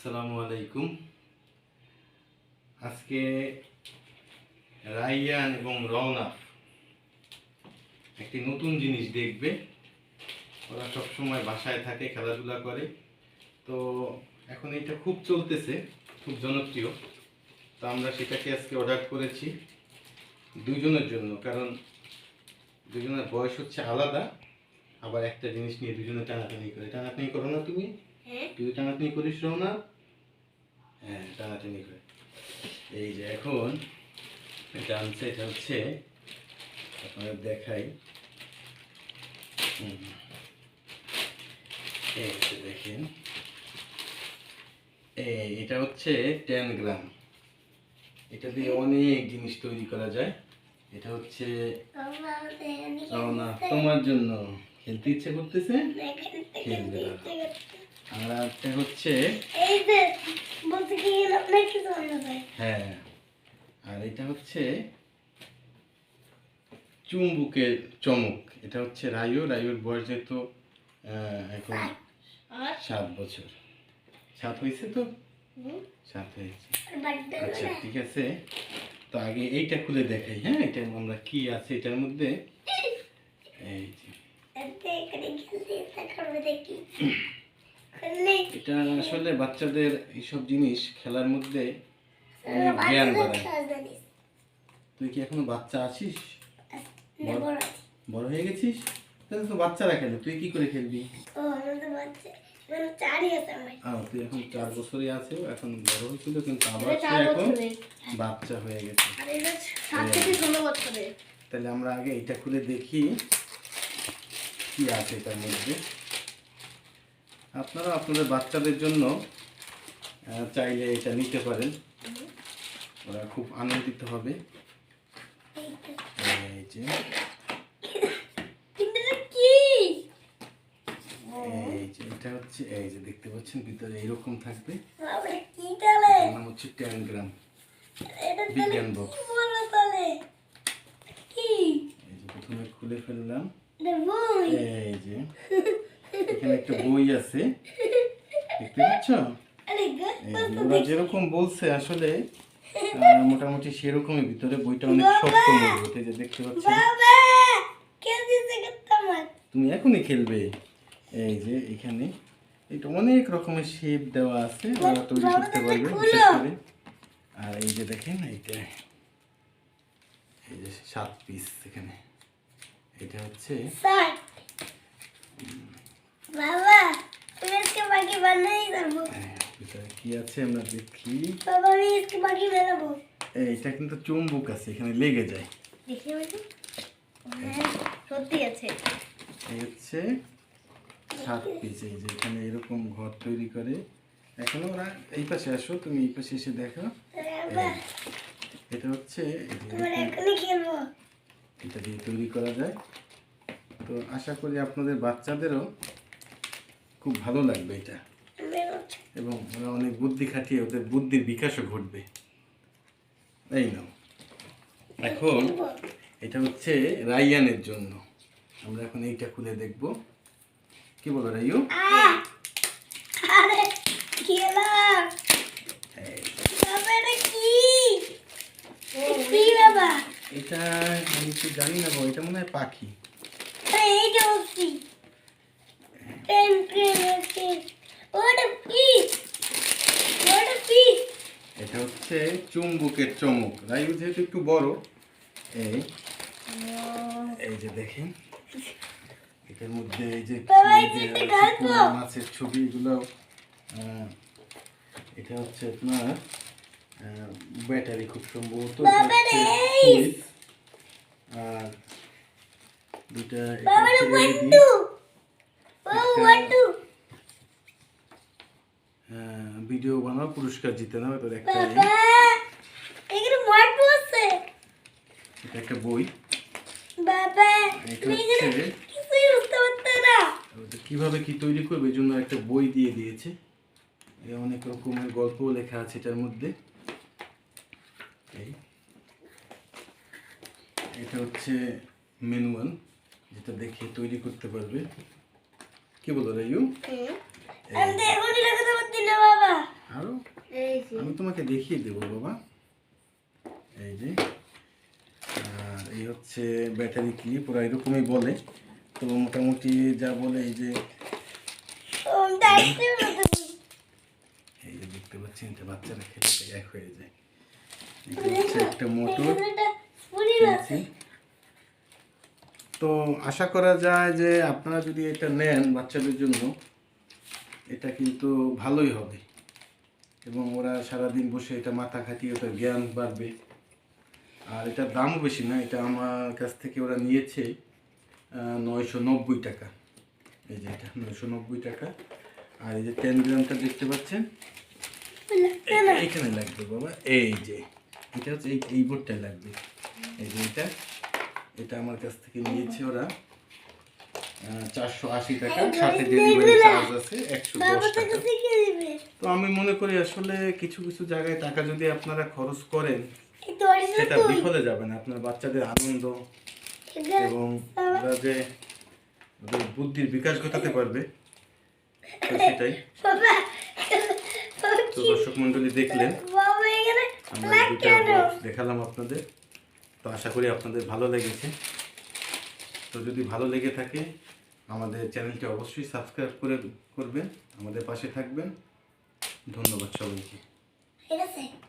আসসালামু আলাইকুম। আজকে রাইয়ান এবং রওনা একটি নতুন জিনিস দেখবে। ওরা সব সময় বাসায় থাকে খেলাধুলা করে। তো এখন এটা খুব চলতেছে খুব জনপ্রিয়। তো আমরা সেটাকে আজকে অর্ডার করেছি দুজনের জন্য কারণ দুজনের বয়স হচ্ছে আলাদা আবার একটা জিনিস নিয়ে দুজনে টানাটানি করে। টানাটানি করো না তুমি। হ্যাঁ। তুই টানাটানি করিস না হ্যাঁ টানাটানি করে। এই যে এখন এটা আনছে এটা হচ্ছে আপনাদের দেখাই। এই দেখেন। এটা হচ্ছে টেন গ্রাম। এটা দিয়ে অনেক জিনিস তৈরি করা যায়। এটা হচ্ছে তোমরা জন্য খেলতে ইচ্ছে করতেছে। আর একটা হচ্ছে এই যে বলতে কি গেলে আপনার কিছু মনে হয়। আর এটা হচ্ছে চুম্বুকের চমক। এটা হচ্ছে রায়ু। রায়ুর বয়স যেহেতু এখন সাত। বছর। সাত হয়েছে তো? সাত হয়েছে। আচ্ছা ঠিক আছে। তো আগে এইটা খুলে দেখাই হ্যাঁ? এটা আমরা কি আছে? এটার মধ্যে এই যে। এটা আসলে বাচ্চাদের এইসব জিনিস খেলার মধ্যে জ্ঞান বাড়ায়। তুই কি এখনও বাচ্চা আছিস? বড় হয়ে গেছিস? তাহলে তো বাচ্চারা খেলে। তুই কি করে খেলবি? তুই এখন চার বছরই আছে এখন বড় হয়েছিল কিন্তু আবার এখন বাচ্চা হয়ে গেছে। তাহলে আমরা আগে এটা খুলে দেখি কি আছে এটার মধ্যে। আপনারা আপনাদের বাচ্চাদের জন্য চাইলে এটা নিতে পারেন। ওরা খুব আনন্দিত হবে। এই যে। এটা হচ্ছে, এই যে দেখতে পাচ্ছেন, ভিতরে এইরকম থাকবে। নাম হচ্ছে বিজ্ঞান বক্স। প্রথমে খুলে ফেললাম। এই যে, এখানে একটা বই আছে। দেখতে পাচ্ছ? যেরকম বলছে, আসলে মোটামুটি সেরকমই ভিতরে বইটা অনেক শক্ত মজবুত এই যে দেখতে পাচ্ছ। তুমি এখনই খেলবে। এই যে এখানে এটা অনেক রকমের শেপ দেওয়া আছে ওরা তৈরি করতে পারবে বিশেষ করে। আর এই যে দেখেন এইটা এই যে সাত পিস এখানে। এটা হচ্ছে বাবা বাকি বানাই যাব ভিতরে কি আছে আমরা দেখি? এইটা কিন্তু চুম্বুক আছে এখানে লেগে যায়। হ্যাঁ সত্যি আছে। এই হচ্ছে সাত পিস এই যে এখানে এরকম ঘর তৈরি করে। এখন ওরা এই পাশে আসো তুমি এই পাশে এসে দেখো। এটা হচ্ছে এটা দিয়ে তৈরি করা যায়। তো আশা করি আপনাদের বাচ্চাদেরও খুব ভালো লাগবে এটা। এবং ওরা অনেক বুদ্ধি খাটিয়ে ওদের বুদ্ধির বিকাশও ঘটবে। এই নাও। এখন এটা হচ্ছে রাইয়ানের জন্য। আমরা এখন এইটা খুলে দেখব। কি বলো রাইয়ু? এটা কি কি? এটা আমি তো জানি না গো এটা মনে হয় পাখি। আরে এইটা এটা হচ্ছে চুম্বুকের চমক। রাইয়ু যেহেতু একটু বড় এই এই যে দেখেন এটার মধ্যে এই যে মাছের ছবি এগুলো এটা হচ্ছে আপনার ব্যাটারি খুব সম্ভবত। আর দুটা ভিডিও বানাও পুরস্কার জিতে নাও এটা একটা এখানে ওয়ান টু এটা একটা বই। বাবা কিছুই বুঝতে পারতো না। ওটা কীভাবে কি তৈরি করবে জন্য একটা বই দিয়ে দিয়েছে। অনেক রকমের গল্প লেখা আছে এটার মধ্যে। এই। এটা হচ্ছে ম্যানুয়াল যেটা দেখে তৈরি করতে পারবে। কি বলো রাইউ আমি তোমাকে দেখিয়ে দেবো বাবা। এই যে। আর এই হচ্ছে ব্যাটারি ক্লিপ ওরা এরকমই বলে। তো মোটামুটি যা বলে এই যে। এই যে দেখতে পাচ্ছেন এটা বাচ্চারা খেলে এক হয়ে যায়। এটা হচ্ছে একটা মোটর। তো আশা করা যায় যে আপনারা যদি এটা নেন বাচ্চাদের জন্য এটা কিন্তু ভালোই হবে। এবং ওরা সারাদিন বসে এটা মাথা খাটিয়ে ওটা জ্ঞান বাড়বে। আর এটার দামও বেশি না এটা আমার কাছ থেকে ওরা নিয়েছে নয়শো নব্বই টাকা। এই যে এটা নয়শো নব্বই টাকা। আর এই যে টেন গ্রামটা দেখতে পাচ্ছেন? লাগছে না। এই- এইখানে লাগবে বাবা এই যে। এটা হচ্ছে এই এই বোর্ডটায় লাগবে। এই যে এটা এটা আমার কাছ থেকে নিয়েছে ওরা। চারশো আশি টাকা সাথে ডেলিভারি চার্জ আছে একশো দশ টাকা। তো আমি মনে করি আসলে কিছু কিছু জায়গায় টাকা যদি আপনারা খরচ করেন সেটা। বিফলে যাবে না। আপনার বাচ্চাদের আনন্দ এবং ওরা যে ওদের বুদ্ধির বিকাশ ঘটাতে পারবে তো সেটাই। তো দর্শক মন্ডলী দেখলেন। আমরা দুটা বক্স দেখালাম আপনাদের। তো আশা করি আপনাদের ভালো লেগেছে। তো যদি ভালো লেগে থাকে, আমাদের চ্যানেলটি অবশ্যই সাবস্ক্রাইব করে করবেন, আমাদের পাশে থাকবেন। ধন্যবাদ সবাইকে। ঠিক আছে।